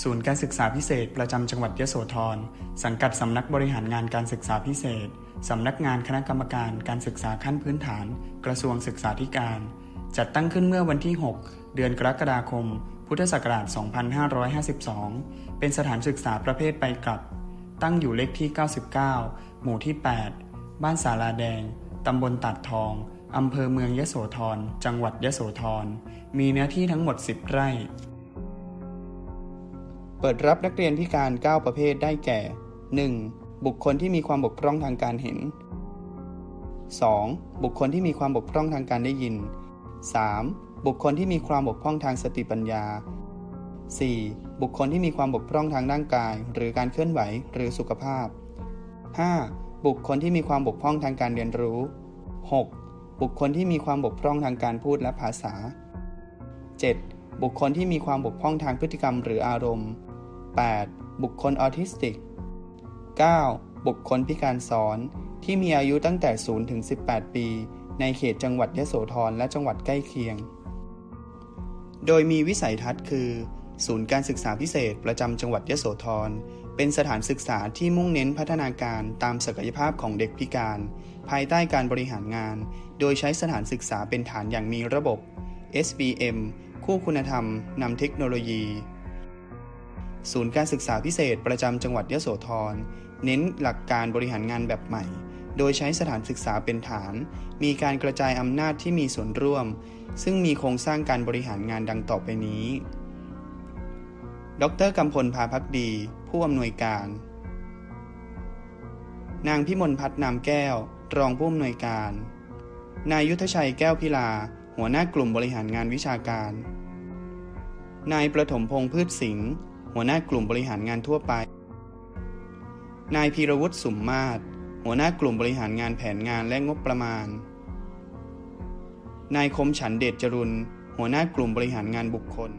ศูนย์การศึกษาพิเศษ ประจำจังหวัดยโสธร สังกัดสำนักบริหารงานการศึกษาพิเศษ สำนักงานคณะกรรมการการศึกษาขั้นพื้นฐาน กระทรวงศึกษาธิการ จัดตั้งขึ้นเมื่อวันที่ 6 เดือนกรกฎาคม พุทธศักราช 2552 เป็นสถานศึกษาประเภทไปกลับ ตั้งอยู่เลขที่ 99 หมู่ที่ 8 บ้านสาลาแดง ตำบลตัดทองอำเภอเมืองยโสธร จังหวัดยโสธร มีเนื้อที่ทั้งหมด 10 ไร่ เปิดรับนักเรียนพิการ 9 ประเภทได้แก่ 1. บุคคลที่มีความบกพร่องทางการเห็น 2. บุคคลที่มีความบกพร่องทางการได้ยิน 3. บุคคลที่มีความบกพร่องทางสติปัญญา 4. บุคคลที่มีความบกพร่องทางร่างกาย หรือการเคลื่อนไหวหรือสุขภาพ 5. บุคคลที่มีความบกพร่องทางการเรียนรู้ 6. บุคคลที่มีความบกพร่องทางการพูดและภาษา 7. บุคคลที่มีความบกพร่องทางพฤติกรรมหรืออารมณ์ 8. บุคคลออทิสติก 9. บุคคลพิการซ้อนที่มีอายุตั้งแต่ 0 ถึง 18 ปี ในเขตจังหวัดยโสธรและจังหวัดใกล้เคียง โดยมีวิสัยทัศน์คือ ศูนย์การศึกษาพิเศษประจำจังหวัดยโสธร เป็นสถานศึกษาที่มุ่งเน้นพัฒนาการตามศักยภาพของเด็กพิการ ภายใต้การบริหารงาน โดยใช้สถานศึกษาเป็นฐานอย่างมีระบบ SBM คู่คุณธรรมนำเทคโนโลยี ศูนย์การศึกษาพิเศษประจำจังหวัดยโสธร เน้นหลักการบริหารงานแบบใหม่ โดยใช้สถานศึกษาเป็นฐาน มีการกระจายอำนาจที่มีส่วนร่วม ซึ่งมีโครงสร้างการบริหารงานดังต่อไปนี้ ดรกำพลพาพักดี ผู้อำนวยการ นางพิมลพัฒนามแก้ว รองผู้อำนวยการ นายยุทธชัยแก้วพิลา หัวหน้ากลุ่มบริหารงานวิชาการ นายประถมพงษ์พืชสิงห์ หัวหน้ากลุ่มบริหารงานทั่วไป นายพีรวุฒิสุมมาศหัวหน้ากลุ่มบริหารงานแผนงานและงบประมาณ นายคมฉันเดชจรุน หัวหน้ากลุ่มบริหารงานบุคคล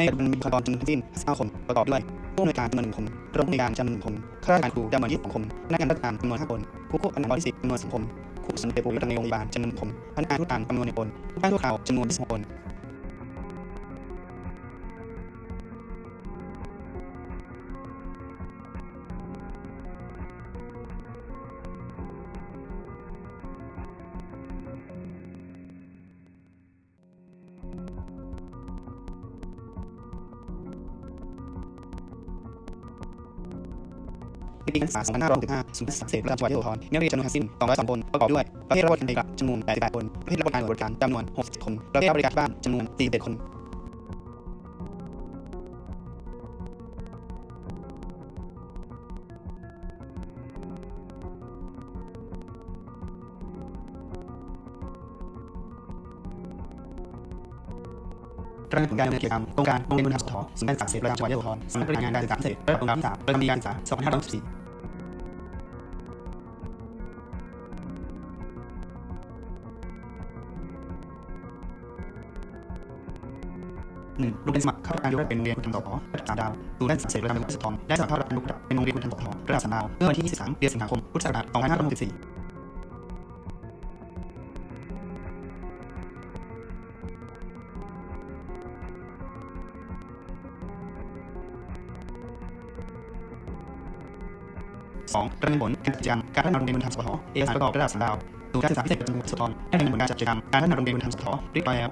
ในปัจจุบันมีบุคลากรจำนวนทั้งสิ้น5คนประกอบด้วยผู้อำนวยการจำนวนหนึ่งคนรองผู้อำนวยการจำนวนหนึ่งคนข้าราชการครูจำนวน22คนพนักงานราชการจำนวน5คน ผู้ควบคุมงานบริษัทจำนวน10คนผู้สังเกตผู้อยู่ในโรงพยาบาลจำนวน1คนพนักงานทุกการจำนวน1คนผู้จ้างชั่วคราวจำนวน26คน ในปีการศึกษา2565ศูนย์การศึกษาพิเศษประจำจังหวัดยโสธรนักเรียนจำนวนทั้งสิ้น202คนประกอบด้วยประเภทรับบริการจำนวน88คนประเภทรับบริการบริการจำนวน60คนประเภทรับบริการที่บ้านจำนวน41คน รายงผลการดำเนินกิจกรรมโครงการโรงเรียนคุณธรรมสทศูนย์การศึกษาเศษประจำจังหวัดยะโสธรสำนักบริหารงานการศึกษาพิเศษระดับโครงการที่3ประจำปีการศึกษา2564หนึ่งลงเป็นสมัครเข้ารับการยกระดับเป็นโรงเรียนคุณธรรมสพระดับสามดาวศูนย์การศึกษาเสรีระดับจังหวัดสกลนครได้สมัครเข้ารับการยกระดับเป็นโรงเรียนคุณธรรมสพระดับสามดาวเมื่อวันที่ 23 เดือนสิงหาคม พุทธศักราช2564 สองประเมินผลการจัดกิจกรรมการพัฒนาโรงเรียนคุณธรรมสพเอกสารประกอบระดับสามดาวศูนย์การศึกษาพิเศษประจำจังหวัดสกลนครได้ดำเนินผลการจัดกิจกรรมการพัฒนาโรงเรียนคุณธรรมสพเรียบร้อยแล้ว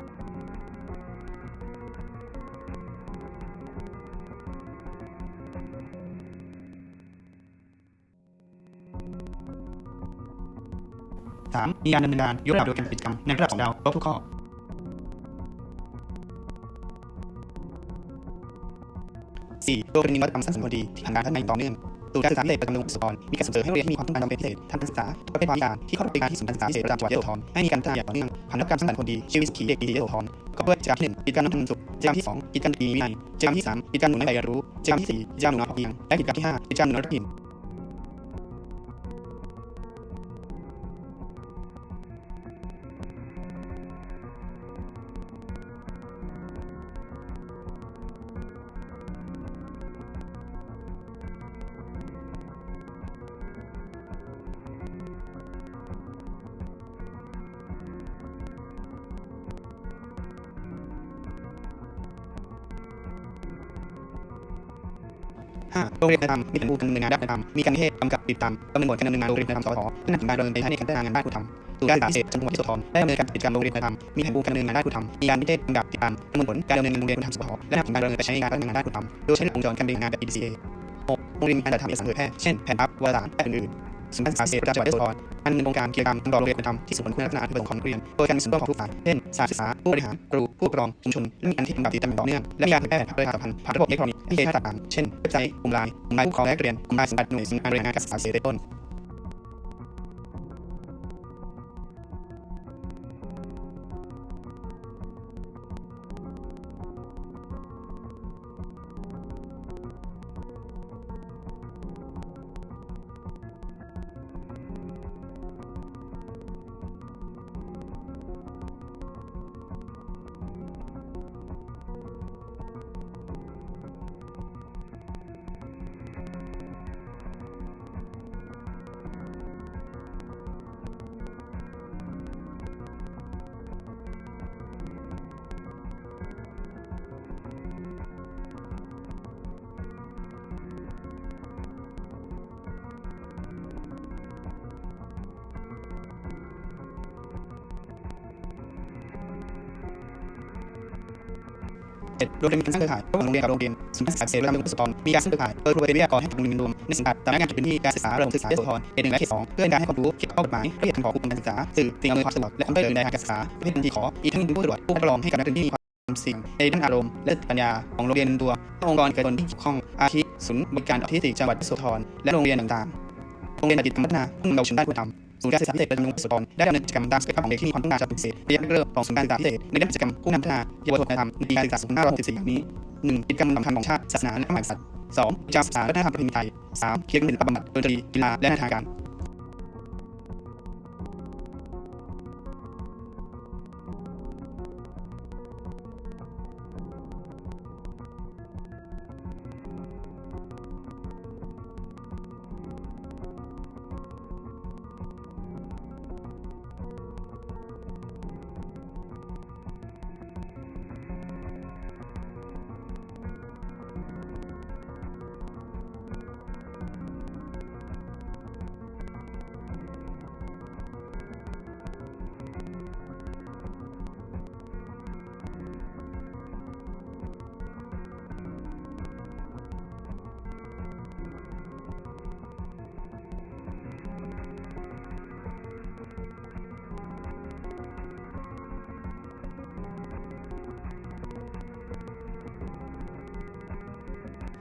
สามมีการดำเนินงานยกระดับโดยการจัดกิจกรรมในระดับสองดาวครบทุกข้อสี่ตัวเป็นนวัตกรรมสร้างสรรค์ดีที่ผ่านการพัฒนาอย่างต่อเนื่อง ศูนย์การศึกษาพิเศษประจำจังหวัดสกลนครมีการส่งเสริมให้โรงเรียนที่มีความต้องการจำเป็นพิเศษทางการศึกษาทุกประเภทความพิการที่เข้ารับบริการที่ศูนย์การศึกษาพิเศษประจำจังหวัดยโสธรให้มีการพัฒนาอย่างต่อเนื่องผ่านรับการสร้างสรรค์คนดีชีวิตวิถีเด็กดียโสธรก็ด้วยกิจกรรมที่หนึ่งกิจกรรมน้ำทำสุขกิจกรรมที่สองกิจกรรมดีวินัยกิจกรรมที่สามกิจกรรมหนุนให้ใฝ่รู้กิจกรรมที่สี่กิจกรรมหนุนน้อยพอเพียงและกิจกรรมที่ห้ากิจกรรมหนุนน้อยถิ่น ห้าโรงเรียนคุณธรรมมีแผนผู้การดำเนินงานด้านคุณธรรมมีการเทศกำกับติดตามดำเนินผลการดำเนินงานโรงเรียนคุณธรรมสพและนำผลการดำเนินไปใช้ในการพัฒนางานด้านคุณธรรมศูนย์การศึกษาพิเศษจังหวัดยโสธรได้ดำเนินการกิจกรรมโรงเรียนคุณธรรมมีแผนผู้การดำเนินงานด้านคุณธรรมมีการนิเทศกำกับติดตามดำเนินผลการดำเนินงานโรงเรียนคุณธรรมสพและนำผลการดำเนินไปใช้ในการพัฒนางานด้านคุณธรรมโดยใช้หลักองจรการดำเนินงานแบบ EDCA หกโรงเรียนมีการจัดทำเอกสารเผยแพร่เช่นแผนพับวารสารและอื่นๆ สำนัการศึกษาเศษประจำจังหวัดยโสธรอันเป็นองครงการกิจกรรมรองโรงเรียนคุณธรรมที่ส่งผลคุณลักษณะที่ประสงค์ของนักเรียนโดยการมีส่วนร่วมของทุกฝ่ายเช่นสถานศึกษาผู้บริหารครูผู้ปกครองชุมชนและมีการที่กำกับติดตามอย่างต่อเนื่องและมีการเผยแพร่ประชาสัมพันธ์ผ่านระบบอิเล็กทรอนิกส์ที่ใช้ต่างๆเช่นเว็บไซต์กลุ่มไลน์กลุ่มไลน์ผู้ปกครองและนักเรียนกลุ่มไลน์สังกัดหน่วยสังกัดบริหารการศึกษาเศษเป็นต้น เจ็ดโรงเรียนการสร้างเครือข่ายระหว่างโรงเรียนกับโรงเรียนศูนย์การศึกษาพิเศษประจำจังหวัดสกลมีการสร้างเครือข่ายโดยครูเป็นวิทยากรให้กับโรงเรียนรวมในสังกัดสำนักงานเขตพื้นที่การศึกษาระดับศึกษาเยโสธรเขตหนึ่งและเขตสองเพื่อเป็นการให้ความรู้เกี่ยวกับข้อกฎหมายละเอียดของกลุ่มการศึกษาสื่อสิ่งอำนวยความสะดวกและความช่วยเหลือในทางการศึกษาประเภทบัญชีขออีกทั้งยังผู้ตรวจผู้คัดกรองให้กับนักเรียนที่มีความเสี่ยงในด้านอารมณ์และปัญญาของโรงเรียนตัวองค์กรเอกชนที่เกี่ยวข้องอาทิศูนย์บริการออทิสติกจังหวัดยโสธรและโรงเรียนต่างๆโรงเรียนกิจกรรมพัฒนาผู้นำเยาวชนด้านคุณธรรม ศูนย์การศึกษาพิเศษประจำจังค์กรสธรได้ดำเนินกิจกรรมตามศักยภาพของเด็กที่มีความต้องการจะเป็นพิเศษระยะแรกเริ่มของศูนย์การศึกษาพิเศษในด้านกิจกรรมผู้นำพัฒนาเยาวชนธรรมในปีการศึกษา2564อย่างนี้หนึ่งกิจกรรมสำคัญของชาติศาสนาและมหากษัตริย์สองกิจกรรมศึกษาและวัฒนธรรมประเพณีไทยสามกิจกรรมศิลปะบำบัดดนตรีกีฬาและนานาการ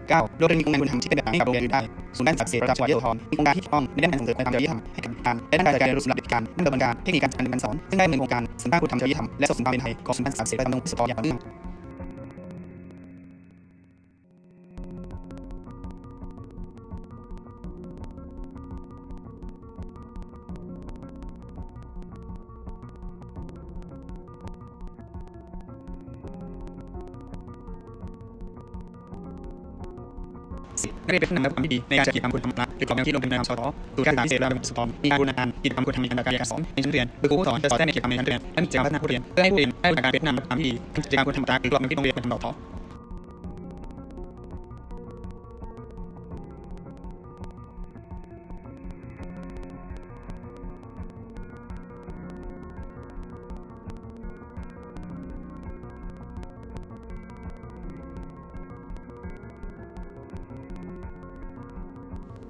เก้าโรงเรียนมีโครงการคุณธรรมที่เป็นแบบให้กับโรงเรียนอื่นได้ศูนย์กานศักดิ์ศษประจำจังหวัดยโสธรมีโครงการที่ถูกต้องในด้านการส่งเสริมการจริยธรรมให้กับการและด้านการจัดการเรียนรู้สำหรับเด็กการด้านดำเนินการเทคนิคการจัดการเรียนการสอนซึ่งได้ดำเนินโครงการเสริมสร้างคุณธรรมจริยธรรมและส่งเสริมความเป็นไทยของศูนย์กานศักดิ์ศษประจำจังหวัดยโสธรอย่างต่อเนื่อง ได้เป็นผู้นำและความที่ดีในการจัดกิจกรรมคุณธรรมะหรือกรอบแนวคิดลงเป็นนามสอทอศูนย์การศึกษาพิเศษระดับสตอมมีการบูรณาการกิจกรรมคุณธรรมในการเรียนการสอนในชั้นเรียนหรือครูสอนจะสอนแทรกในกิจกรรมในชั้นเรียนและมีกิจกรรมพัฒนาผู้เรียนเพื่อให้ผู้เรียนได้รู้จักการเป็นนำและผู้นำที่ดีกิจกรรมคุณธรรมะหรือกรอบแนวคิดโรงเรียนเป็นทำต่อ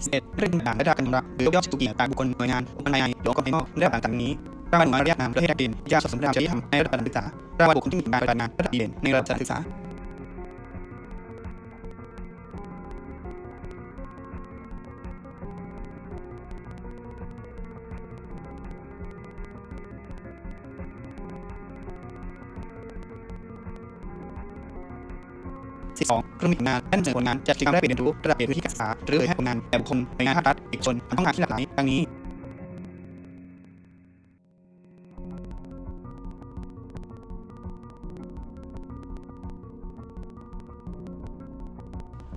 เสร็จเรื่องต่างๆและการกำลังหรือย่องสุกีต่างบุคคลหน่วยงานองค์กรภายในหรือองค์กรภายนอกเรื่องต่างๆนี้รางวัลหนุนมาระยะนามประเทศได้เด่นยาสมสมระดับจริยธรรมในระดับการศึกษารางวัลบุคคลที่มีการปฏิบัติงานระดับดีเด่นในระดับการศึกษา 12เครื่องมือผลงานและนเสนอผลงานจัดกิจกรรมแลกเปลี่ยนเรียนรู้ระดับเขตพื้นที่การศึกษาหรือให้ผลงานแก่บุคคลหน่วยงานภาครัฐเอกชนผ่านช่องทางที่หลากหลายดังนี้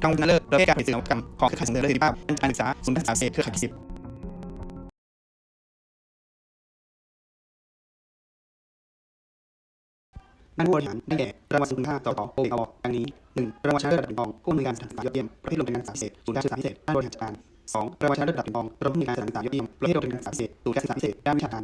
รางวัลชนะเลิศประเภทการผลิตสื่อนวัตกรรมของเครือข่ายส่งเสริมประสิทธิภาพด้านการศึกษาศูนย์การศึกษาเศษเครือข่ายสิบ ท่านผู้บริหารได้แก่รางวัลสูงคุณค่าต่อต่อโอเอกอดังนี้ 1. รางวัลชนะเลิศระดับเหรียญทองผู้อำนวยการสถานศึกษายอดเยี่ยมประเภทโรงเรียนการศึกษาพิเศษศูนย์การศึกษาพิเศษด้านบริหารจัดการ 2. รางวัลชนะเลิศระดับเหรียญทองรวมผู้อำนวยการสถานศึกษายอดเยี่ยมประเภทโรงเรียนการศึกษาพิเศษศูนย์การศึกษาพิเศษด้านวิชาการ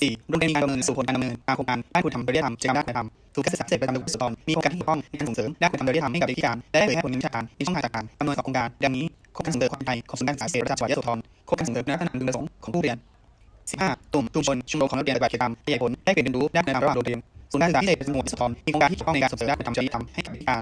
14โรงเรียนการดำเนินสู่ผลการดำเนินตามโครงการด้านคุณธรรมจริยธรรมกิจกรรมด้านคุณธรรมศูนย์การศึกษาพิเศษประจำจังหวัดสกลมีโครงการที่เกี่ยวข้องในการส่งเสริมด้านคุณธรรมจริยธรรมให้กับเด็กพิการและได้เผยแพร่ผลงานวิชาการมีช่องทางต่างๆดำนินสองโครงการดังนี้โครงการส่งเสริมความเปลอดภัยของศูนย์การศึกษาพิเศษประจำจังหวัดยะโสธรโครงการส่งเสริมด้านพัฒนาคุณประสงค์ของผู้เรียน15ตุ่มชุมชนชุมชนของนักเรียนปฏิบัติกิจกรรมขยายผลได้เปลี่ยนเรียนรู้ด้านคุณธรรมระหว่างโรงเรียนศูนย์การศึกษาพิเศษประจำจังหวัดยะโสธรมีโครงการที่เกี่ยวข้องในการส่งเสริมด้านคุณธรรมจริยธรรมให้กับเด็กพิการ